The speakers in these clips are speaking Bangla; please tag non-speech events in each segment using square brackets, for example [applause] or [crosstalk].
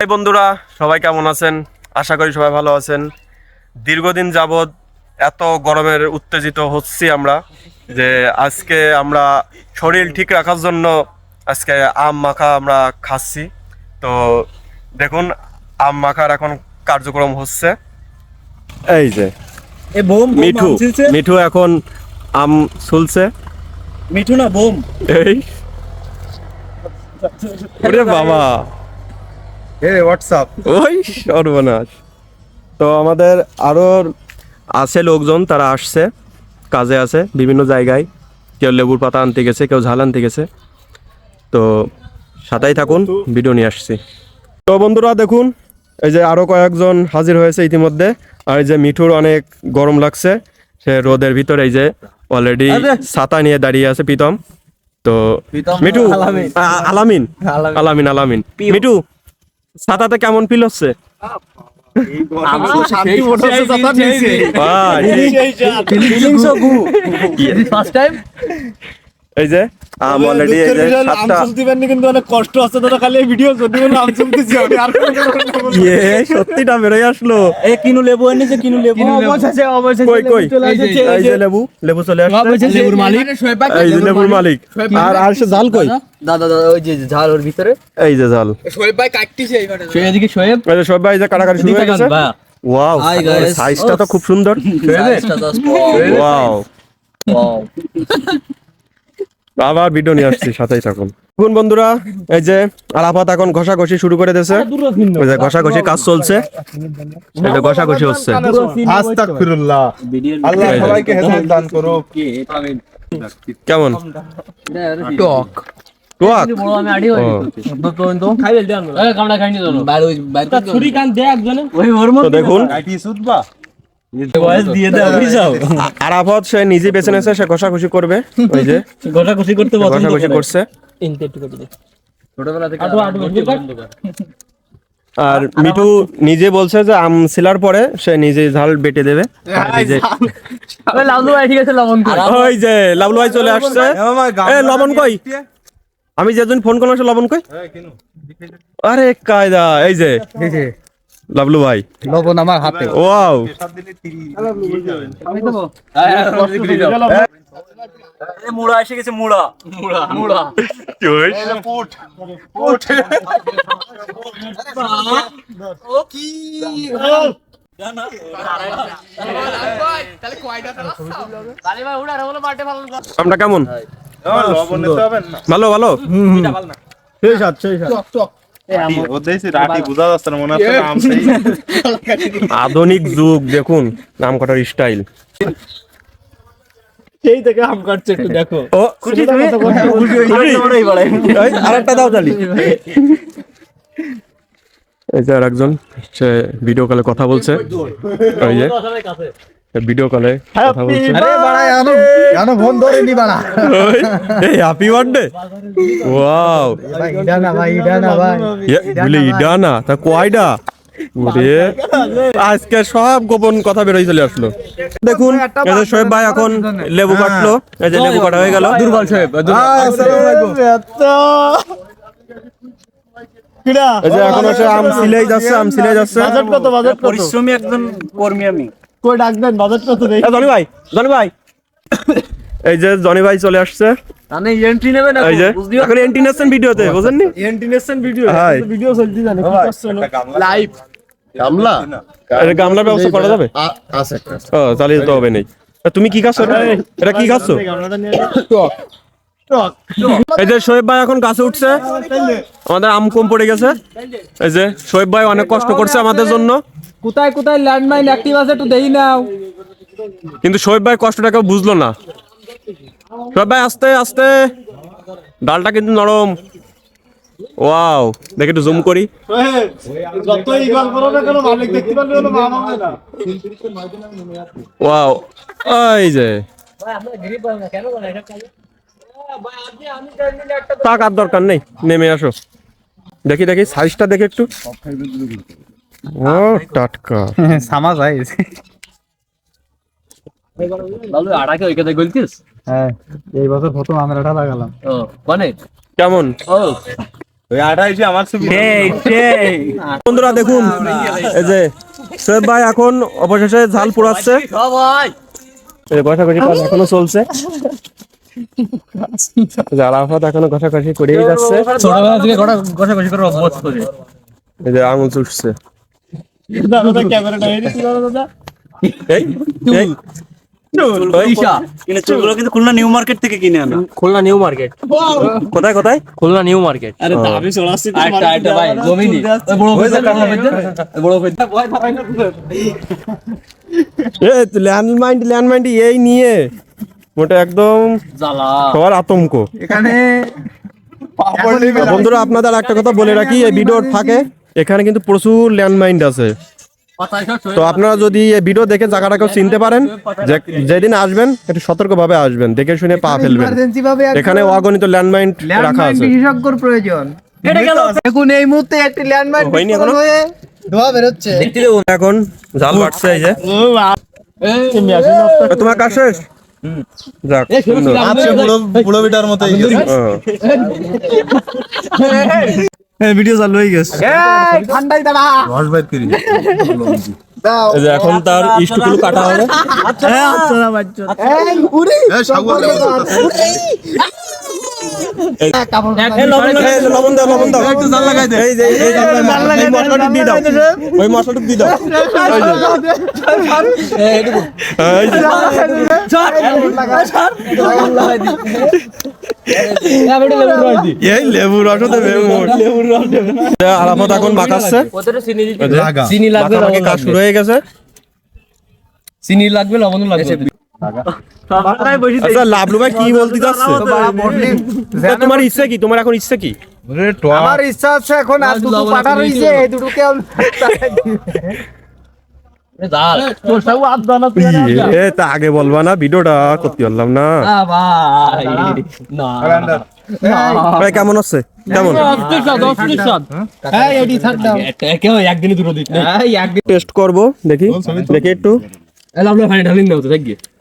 এই বন্ধুরা সবাই কেমন আছেন? আশা করি সবাই ভালো আছেন। দীর্ঘদিন যাবৎ এত গরমের উত্তেজিত হচ্ছি আমরা যে আজকে আমরা শরীর ঠিক রাখার জন্য আজকে আম মাখা আমরা খাচ্ছি। তো দেখুন আম মাখার এখন কার্যক্রম হচ্ছে। এই যে এ বোম বোম মিঠু মিঠু এখন আম ছুলছে। মিঠু না বোম। এই। [laughs] ওরে বাবা। এ হোয়াটসঅ্যাপ ওই সর্বনাশ। তো আমাদের আরও আছে লোকজন তারা আসছে কাজে আছে বিভিন্ন জায়গায়। কেউ লেবুর পাতা আনতে গেছে কেউ ঝাল আনতে গেছে। তো সাথেই থাকুন ভিডিও নিয়ে আসছি। তো বন্ধুরা দেখুন এই যে আরও কয়েকজন হাজির হয়েছে ইতিমধ্যে আর এই যে মিঠুর অনেক গরম লাগছে সে রোদের ভিতরে এই যে অলরেডি ছাতা নিয়ে দাঁড়িয়ে আছে প্রীতম। তো মিঠু আলামিন। আলামিন। আলামিন। আলামিন আলামিন। মিঠু ছাতাতে কেমন ফিল হচ্ছে? শান্তি মোটর চাপা নিয়েছে ভাই, ফিলিংস অফ গু ফার্স্ট টাইম এই যে আম অলরেডি এই যে সাতটা কিন্তু অনেক কষ্ট আছে দাদা খালি ভিডিও যদি বলে আম চলতেছি আমি আর কোনো কথা বলব না। ইয়ে সত্যিটা বেরোয় আসলো। এ কিনু লেবু কিনু লেবু। অবশেষে অবশেষে কই কই? এই যে লেবু লেবু চলে আসছে। অবশেষে লেবুর মালিক। এই যে লেবুর মালিক। আর আর সে জাল কই? দাদা দাদা ওই যে ঝাল ওর ভিতরে। এই যে শোয়েব এদিকে শোয়েব এই যে কাটাকাটি শুরু হয়ে গেছে। ওয়াও সাইজটা তো খুব সুন্দর। ওয়াও। ওয়াও। আবার ভিডিও নিয়ে আসছি সাথেই থাকুন। দেখুন বন্ধুরা এই যে আলাপাত এখন ঘষাঘষি শুরু করে দিয়েছে। ওই যে ঘষাঘষি কাজ চলছে। এই যে ঘষাঘষি হচ্ছে। আস্তাগফিরুল্লাহ। আল্লাহ সবাইকে হেদায়েত দান করুক। কেমন? টক। টক? বড় আমি আড়ি হই। ও। তো খাই দেন এ কামড়া খাইনি তো। বাইরে ওই বাইরে ছুরি কান দে একজনে। ওই ওর তো দেখুন। আরাফাত সে নিজে বেছে নেছে সে ঘষাঘষি করবে। ওই যে। খুশি করতে ঘষাঘষি করছে। আর মিঠু নিজে বলছে যে আম ছিলার পরে সে নিজে ঝাল বেটে দেবে। আর ওই ভাই ঠিক আছে লবণ ওই যে লাবলু ভাই চলে আসছে। লবণ কই? আমি যেদিন ফোন করলাম সে লবণ কই? আরে কায়দা এই যে। লাবলু ভাই। লবণ আমার হাতে। ওয়াও। মুড়া এসে গেছে মুড়া। মুড়া। মুড়া। পুট। পুট। আমটা কেমন? লবণ নিতে ভালো ভালো। সেই সাত সেই সাত আধুনিক যুগ দেখুন নাম কাটার স্টাইল। সেই থেকে আম কাটছে একটু দেখো। ও খুশি তুমি? এই, আরেকটা দাও তালি। এই যে আরেকজন সে ভিডিও কলে কথা বলছে। ওই যে। ভিডিও কলে কথা বলছে। আরে বাড়া জানো জানো ফোন ধরে নি বাড়া এই হ্যাপি বার্থডে ওয়াও ভাই ইডা না ভাই ইডা না ভাই বলে ইডা না তা কয়ডা? ওরে আজকে সব গোপন কথা বেরোই চলে আসলো। দেখুন শোয়েব ভাই এখন লেবু কাটলো। এই যে লেবু কাটা হয়ে গেল। দুর্বল শোয়েব এই যে এখন সে আম সিলাই যাচ্ছে আম সিলাই যাচ্ছে। বাজেট কত বাজেট কত? পরিশ্রমী একজন কর্মী আমি। কই ডাক দেন বাজেট কত দেই জনি ভাই জনি ভাই। এই যে জনি ভাই চলে আসছে। তাহলে এন্ট্রি নেবে না এই যে বুঝদিও এখন এন্টিনেশন ভিডিওতে বুঝেননি? এন্টিনেশন ভিডিও ভিডিও চলতি জানে কি করছে লাইভ গামলা। এটা গামলার ব্যবস্থা করা যাবে? আছে ও তাহলে তো হবে নেই। তুমি কি খাচ্ছ? এটা? কি খাচ্ছ? এই যে শোয়েব ভাই এখন গাছে উঠছে। আমাদের আম কম পড়ে গেছে। এই যে শোয়েব ভাই অনেক কষ্ট করছে আমাদের জন্য। কোথায় কোথায় ল্যান্ডমাইন অ্যাক্টিভ আছে একটু দেই নাও। কিন্তু শোয়েব ভাই কষ্টটা কেউ বুঝলো না। শোয়েব ভাই, আস্তে আস্তে। ডালটা কিন্তু নরম। ওয়াও, দেখে একটু জুম করি। ওয়াও, এই যে। টাক আর দরকার নেই। নেমে আসো। দেখি দেখি সাইজটা দেখে একটু। ও টাটকা। সামা যায় লালু আড়াকে ওইখানে গলতিস হ্যাঁ এই বছর প্রথম আমরা লাগালাম। ও কোনে? কেমন? ও। ওই আটা এসে আমার ছবি। বন্ধুরা দেখুন এই যে সোহেব ভাই এখন অবশেষে ঝাল পোড়াচ্ছে। এই ঘষাঘষি কাজ এখনও চলছে। এখনও ঘষাঘষি করেই যাচ্ছে। ছোটবেলা থেকে ঘষাঘষি করে অভ্যাস করে এই যে আঙুল চুষছে। এই এই। ওই, চুলগুলো কিন্তু খুলনা নিউ মার্কেট থেকে কিনে আনা। Khulna new market. কোথায় কোথায়? Khulna new market. আরে দাবি চড়াচ্ছি আরেকটা আরেকটা ভাই জমিনি। ওই বড় হয়েছে কামলা হয়েছে ওই বড় হয়েছে এ ল্যান্ডমাইন্ড ল্যান্ডমাইন্ড এই নিয়ে। মোটা একদম জ্বালা। সবার আতঙ্ক। এখানে বন্ধুরা আপনাদের একটা কথা বলে রাখি এই ভিডিও থাকে এখানে কিন্তু প্রচুর ল্যান্ডমাইন্ড আছে। তো আপনারা যদি এই ভিডিও দেখে জায়গাটাকেও চিনতে পারেন যেদিন আসবেন একটু সতর্কভাবে আসবেন দেখে শুনে পা ফেলবেন। এখানে অগণিত ল্যান্ডমাইন্ড রাখা আছে। বিশেষজ্ঞর প্রয়োজন। দেখুন এই মুহূর্তে একটি ল্যান্ডমাইন হয়নি বিস্ফোরণ এখনও? হয়ে ধোয়া জাল বাড়ছে এই যে। তোমার কাজ শেষ? যাক পুরো পুরো বিটার মতো ভিডিও চালু হয়ে গেছে। এই ঠান্ডায় দাঁড়া রস বাইর করি দাও এই যে এখন তার ইস্টগুলো কাটা হবে। আচ্ছা উড়ি এই সাগর এই যে লবণ দাও লবণ দাও একটু জাল লাগাই দে। এই যে এই মশলাটা দিয়ে দাও। ওই মশলাটা দিয়ে দাও। এই যে এই যে। এই লেবু রস লেবুর রস দেবে। এখন মাখাচ্ছে চিনি লাগবে কাজ শুরু হয়ে গেছে। চিনি লাগবে লবণ লাগবে। আচ্ছা লাভলু ভাই কি বলতে যাচ্ছে? তোমার ইচ্ছে কি? তোমার এখন ইচ্ছে কি? আমার ইচ্ছা আছে এখন আর দুটো পাঠা রইছে এই দুটোকে জাল এ তা আগে বলবা না ভিডিওটা করতে পারলাম না। ভাই। কেমন হচ্ছে কেমন? টেস্ট করব দেখি। দেখি একটু।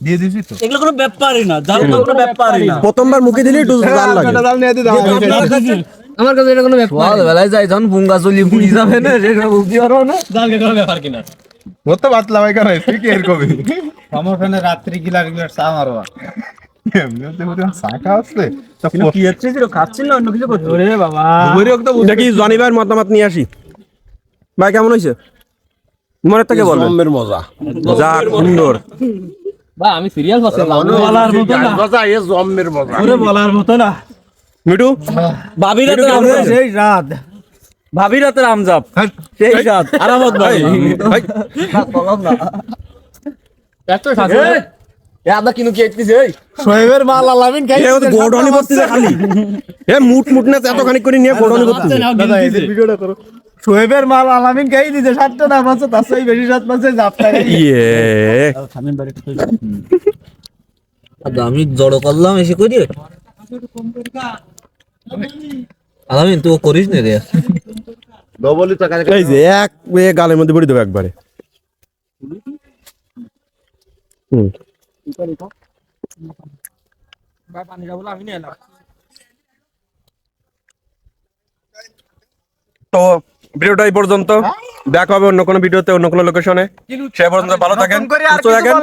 দিয়ে দিছি তো। এগুলো কোনো ব্যাপারই না জাল তো কোনো ব্যাপারই না। প্রথমবার মুখে দিলে একটু ঝাল লাগে। আমার কাছে এটা কোনো ব্যাপার বেলায় যাই যখন বুঙ্গা চলি পুড়ি যাবে না [laughs] সেটা বুঝতে পারো না। জালকে কোনো ব্যাপার কিনা। বাতলা ভাই তুই কি এর কবি? সমস্যা রাত্রি গিলার চা মারবা। না মতামত নিয়ে আসি? ভাই কেমন হয়েছে? মনের থেকে বল মজা। যাক সুন্দর। বা আমি সিরিয়াল পাচ্ছি বলার মতো না। ওরে বলার মতো না। মিঠু ভাবি রাতের আমজাব সেই রাত ভাবি রাতের আমজাব সেই রাত আরামত ভাই ভাই। এ আদা কিনু কি এটতিছে এই? শোয়েবের মাল আলামিন খাই এ তো গোডনি বসতেছে খালি। এ মুট মুট না এতখানি করে নিয়ে গোডনি বসতেছে। দাদা এদের ভিডিওটা করো। শোয়েবের মাল আলামিন খাই দিতে সাতটা তার সেই বেশি সাত মাসে জাপটা ইয়ে আমি জড়ো করলাম এসে করি? আলামিন তুই করিস না রে? এই যে এক এ গালের মধ্যে পড়ে দেবো একবারে। হুম। তো ভিডিওটা এই পর্যন্ত। দেখা হবে অন্য কোনো ভিডিওতে অন্য কোনো লোকেশনে সে পর্যন্ত ভালো থাকেন সুস্থ থাকেন.